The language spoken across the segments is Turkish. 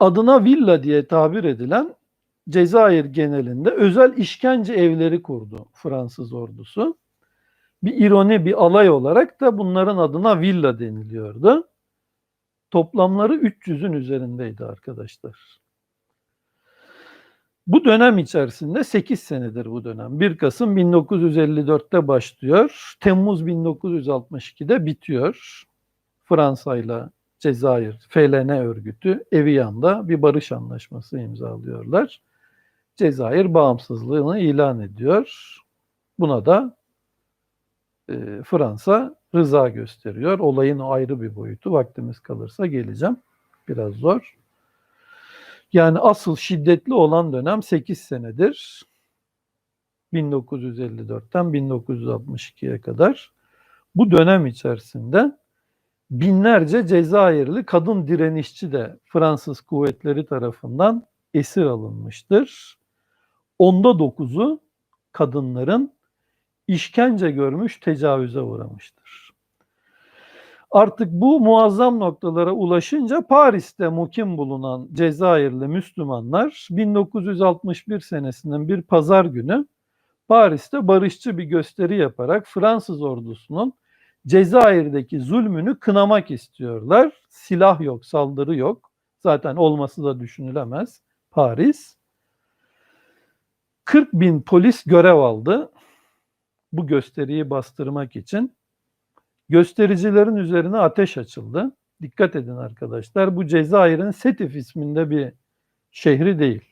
adına villa diye tabir edilen Cezayir genelinde özel işkence evleri kurdu Fransız ordusu. Bir ironi, bir alay olarak da bunların adına villa deniliyordu. Toplamları 300'ün üzerindeydi arkadaşlar. Bu dönem içerisinde 8 senedir bu dönem. 1 Kasım 1954'te başlıyor. Temmuz 1962'de bitiyor. Fransa ile Cezayir FLN örgütü Eviyan'da bir barış anlaşması imzalıyorlar. Cezayir bağımsızlığını ilan ediyor. Buna da e, Fransa rıza gösteriyor. Olayın o ayrı bir boyutu. Vaktimiz kalırsa geleceğim. Biraz zor. Yani asıl şiddetli olan dönem 8 senedir. 1954'ten 1962'ye kadar. Bu dönem içerisinde binlerce Cezayirli kadın direnişçi de Fransız kuvvetleri tarafından esir alınmıştır. Onda dokuzu kadınların işkence görmüş, tecavüze uğramıştır. Artık bu muazzam noktalara ulaşınca Paris'te mukim bulunan Cezayirli Müslümanlar 1961 senesinin bir pazar günü Paris'te barışçı bir gösteri yaparak Fransız ordusunun Cezayir'deki zulmünü kınamak istiyorlar. Silah yok, saldırı yok. Zaten olması da düşünülemez. Paris. 40 bin polis görev aldı bu gösteriyi bastırmak için. Göstericilerin üzerine ateş açıldı. Dikkat edin arkadaşlar. Bu Cezayir'in Setif isminde bir şehri değil.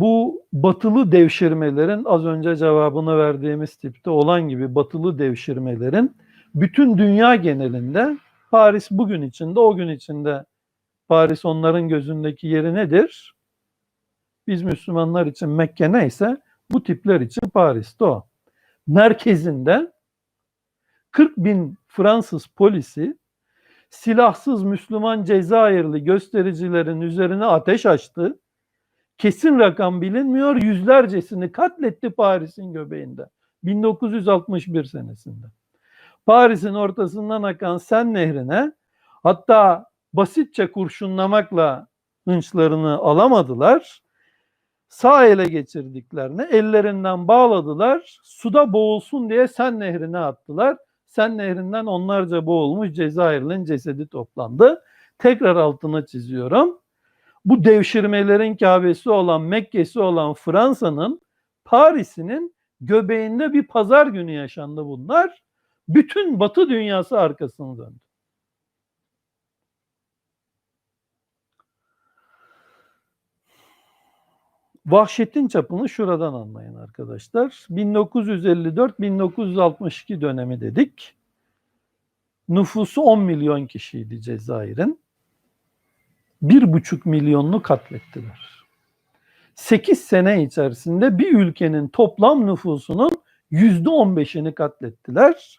Bu batılı devşirmelerin az önce cevabını verdiğimiz tipte olan gibi batılı devşirmelerin bütün dünya genelinde Paris bugün içinde o gün içinde Paris onların gözündeki yeri nedir? Biz Müslümanlar için Mekke neyse bu tipler için Paris'te o. Merkezinde 40 bin Fransız polisi silahsız Müslüman Cezayirli göstericilerin üzerine ateş açtı. Kesin rakam bilinmiyor. Yüzlercesini katletti Paris'in göbeğinde. 1961 senesinde. Paris'in ortasından akan Sen Nehri'ne hatta basitçe kurşunlamakla hınçlarını alamadılar. Sağ ele geçirdiklerini ellerinden bağladılar. Suda boğulsun diye Sen Nehri'ne attılar. Sen Nehri'nden onlarca boğulmuş Cezayirli'nin cesedi toplandı. Tekrar altına çiziyorum. Bu devşirmelerin Kabe'si olan, Mekke'si olan Fransa'nın Paris'inin göbeğinde bir pazar günü yaşandı bunlar. Bütün Batı dünyası arkasını döndü. Vahşetin çapını şuradan anlayın arkadaşlar. 1954-1962 dönemi dedik. Nüfusu 10 milyon kişiydi Cezayir'in. 1,5 milyonunu katlettiler. 8 sene içerisinde bir ülkenin toplam nüfusunun %15'ini katlettiler.